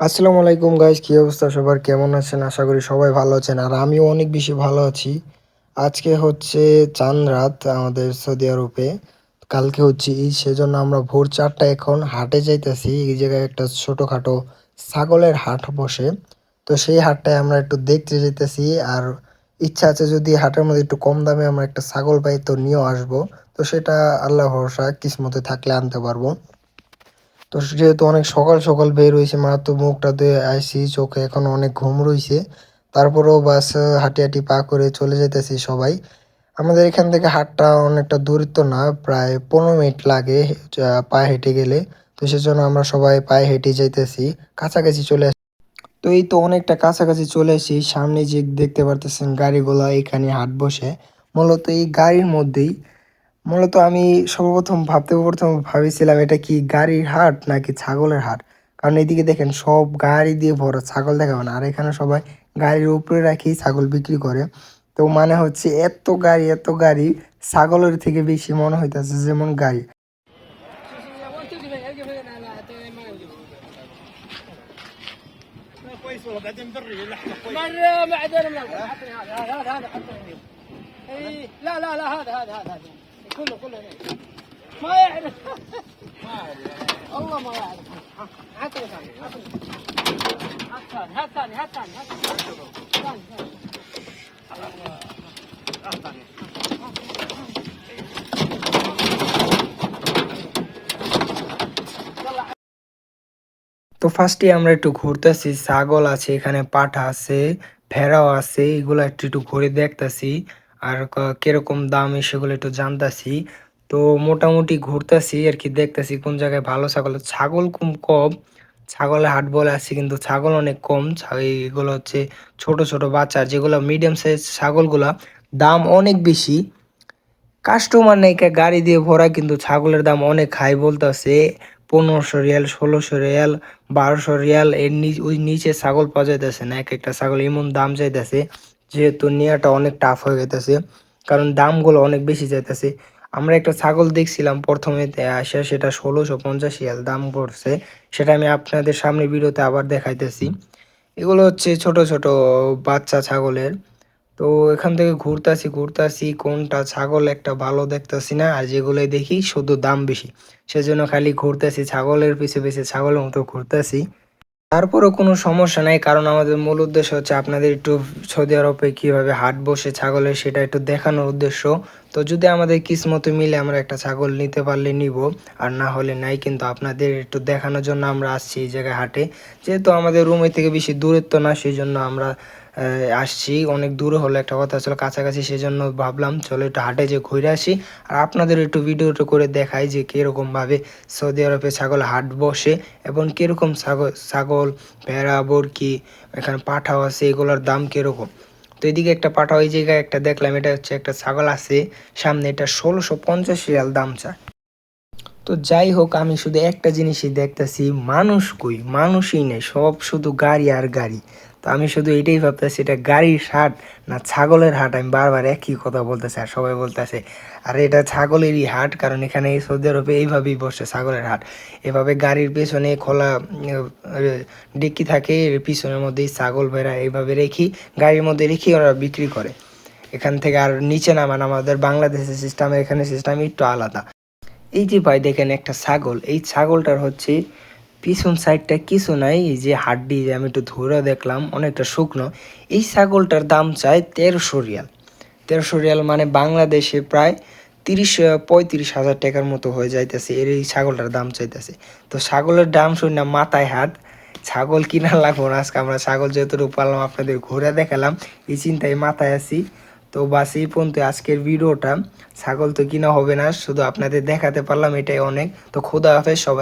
আসসালামু আলাইকুম গাইস কি অবস্থা? সবার কেমন আছেন? আশা করি সবাই ভালো আছেন, আর আমিও অনেক বেশি ভালো আছি। আজকে হচ্ছে চাঁদ রাত আমাদের সৌদি আরবে। কালকে হচ্ছে ঈদ, সেজন্য আমরা ভোর চারটা এখন হাটে যাইতেছি। এই জায়গায় একটা ছোটোখাটো ছাগলের হাট বসে। তো সেই হাটটায় আমরা একটু দেখতে যেতেছি আর ইচ্ছা আছে যদি হাটের মধ্যে একটু কম দামে আমরা একটা ছাগল পাই, তো নিয়েও আসব। তো সেটা আল্লাহ ভরসা, কিসমতে থাকলে আনতে পারব। তো যেহেতু অনেক সকাল সকাল বের হয়েছে মুখটা ধুয়ে আইসি, চোখে এখন অনেক ঘুম রইছে। তারপরেও বাস হাঁটি হাঁটি পা করে চলে যেতেছি সবাই। আমাদের এখান থেকে হাটটা অনেকটা দূরত্ব না, প্রায় পনেরো মিনিট লাগে পায়ে হেঁটে গেলে। তো সেজন্য আমরা সবাই পায়ে হেঁটে যাইতেছি, কাছাকাছি চলে আসি তো এই তো অনেকটা কাছাকাছি চলে আসি, সামনে যে দেখতে পারতেছেন গাড়িগুলা এখানে হাট বসে। মূলত এই গাড়ির মধ্যেই মূলত আমি সর্বপ্রথম ভাবতে প্রথম ভাবেছিলাম এটা কি গাড়ির হাট নাকি ছাগলের হাট কারণ এদিকে দেখেন সব গাড়ি দিয়ে ভরা ছাগল দেখাবে না আর এখানে সবাই গাড়ির উপরে রাখি ছাগল বিক্রি করে তো মানে হচ্ছে এত গাড়ি এত গাড়ি ছাগলের থেকে বেশি মনে হইতেছে যেমন গাড়ি كويس والله بعدين بري اللحمه كويس مرة بعدين من حطني هذا هذا هذا هذا حطني اي لا لا لا هذا هذا هذا هذا كله كله هنا ما يعرف والله ما يعرف حطني ثاني حطني هات ثاني هات ثاني هات ثاني هات ثاني তো ফার্স্টে আমরা একটু ঘুরতেছি ছাগল আছে এখানে পাঠা আছে ভেড়াও আছে এগুলো একটু একটু ঘুরে দেখতাছি আর কীরকম দাম সেগুলো একটু জানতাছি। তো মোটামুটি ঘুরতাছি, আর কি দেখতাছি কোন জায়গায় ভালো ছাগল। ছাগল কম কম, ছাগলের হাট বলে আছে কিন্তু ছাগল অনেক কম। এগুলো হচ্ছে ছোট ছোট বাচ্চা যেগুলো মিডিয়াম সাইজ ছাগলগুলা দাম অনেক বেশি। কাস্টমার নেই গাড়ি দিয়ে ভরা কিন্তু ছাগলের দাম অনেক হাই বলতেছে। পনেরোশো রিয়াল, ষোলোশো রিয়াল, বারোশো রিয়াল, এর নিচ ওই নিচে ছাগল পাওয়া যাইতেছে না, এক একটা ছাগল এমন দাম চাইতেছে যেহেতু নেওয়াটা অনেক টাফ হয়ে গেতেছে, কারণ দামগুলো অনেক বেশি যাইতেছে। আমরা একটা ছাগল দেখছিলাম প্রথমে আসে সেটা ষোলোশো পঞ্চাশ রিয়াল দাম পড়ছে। সেটা আমি আপনাদের সামনে ভিডিওতে আবার দেখাইতেছি। এগুলো হচ্ছে ছোট ছোট বাচ্চা ছাগলের। তো এখান থেকে ঘুরতাছি ঘুরতাছি, কোনটা ছাগল একটা ভালো দেখতাছি না, আর যেগুলো দেখি শুধু দাম বেশি। সেজন্য খালি ঘুরতেছি, ছাগলের পিছে পিছে ছাগলের মতো ঘুরতেছি। তারপরও কোনো সমস্যা নাই, কারণ আমাদের মূল উদ্দেশ্য হচ্ছে আপনাদের একটু সৌদি আরবে কীভাবে হাট বসে ছাগলের সেটা একটু দেখানোর উদ্দেশ্য। তো যদি আমাদের কিসমতে মিলে আমরা একটা ছাগল নিতে পারলে নিব, আর না হলে নাই, কিন্তু আপনাদের একটু দেখানোর জন্য আমরা আসছি এই জায়গায় হাটে। যেহেতু আমাদের রুমের থেকে বেশি দূরত্ব না সেই জন্য আমরা আসছি। অনেক দূরে হলো একটা কথা ছিল কাছাকাছি, সেজন্য ভাবলাম, চলো একটু হাটে যে ঘুরে আসি। আর আপনাদের একটু ভিডিওটা করে দেখাই যে কীরকমভাবে সৌদি আরবে ছাগল হাট বসে, এবং কীরকম ছাগল ছাগল, ভেড়া, বরকি, এখানে পাঠাও আছে, এগুলোর দাম কীরকম। তো এদিকে একটা পাঠা ওই জায়গায় একটা দেখলাম, এটা হচ্ছে একটা ছাগল আছে, সামনে এটা ষোলোশো পঞ্চাশ রিয়াল দাম চায়। তো যাই হোক, আমি শুধু একটা জিনিসই দেখতেছি, মানুষ কই? মানুষই নেই, সব শুধু গাড়ি আর গাড়ি। তো আমি শুধু এটাই ভাবতেছি, এটা গাড়ির হাট না ছাগলের হাট? আমি বারবার একই কথা বলতেছি আর সবাই বলতেছে, আর, এটা ছাগলেরই হাট, কারণ এখানে এই সৌদি আরবে এইভাবেই বসে ছাগলের হাট। এভাবে গাড়ির পেছনে খোলা ডিক্কি থাকে, এর পিছনের মধ্যেই ছাগল ভেড়া এইভাবে রেখি, গাড়ির মধ্যে রেখে ওরা বিক্রি করে। এখান থেকে আর নিচে নামান, আমাদের বাংলাদেশের সিস্টেম এখানে সিস্টেম একটু আলাদা। এই যে ভাই দেখেন একটা ছাগল, এই ছাগলটার হচ্ছে পিছন সাইডটা কিছু নাই, এই যে হাড্ডি যে আমি একটু ধরে দেখলাম, অনেকটা শুকনো। এই ছাগলটার দাম চায় তেরোশো রিয়াল। তেরোশো রিয়াল মানে বাংলাদেশে প্রায় তিরিশ পঁয়ত্রিশ হাজার টাকার মতো হয়ে যাইতেছে, এর এই ছাগলটার দাম চাইতেছে। তো ছাগলের দাম শুনে না মাথায় হাত, ছাগল কিনা লাগবো না, আজকে আমরা ছাগল যতটুকু পারলাম আপনাদের ঘুরে দেখালাম, এই চিন্তায় মাথায় আছি। তো বাস এই পর্যন্ত আজকের ভিডিওটা। ছাগল তো কিনা হবে না, শুধু আপনাদের দেখাতে পারলাম, এটাই অনেক। তো খোদা হাফেজ সবাই।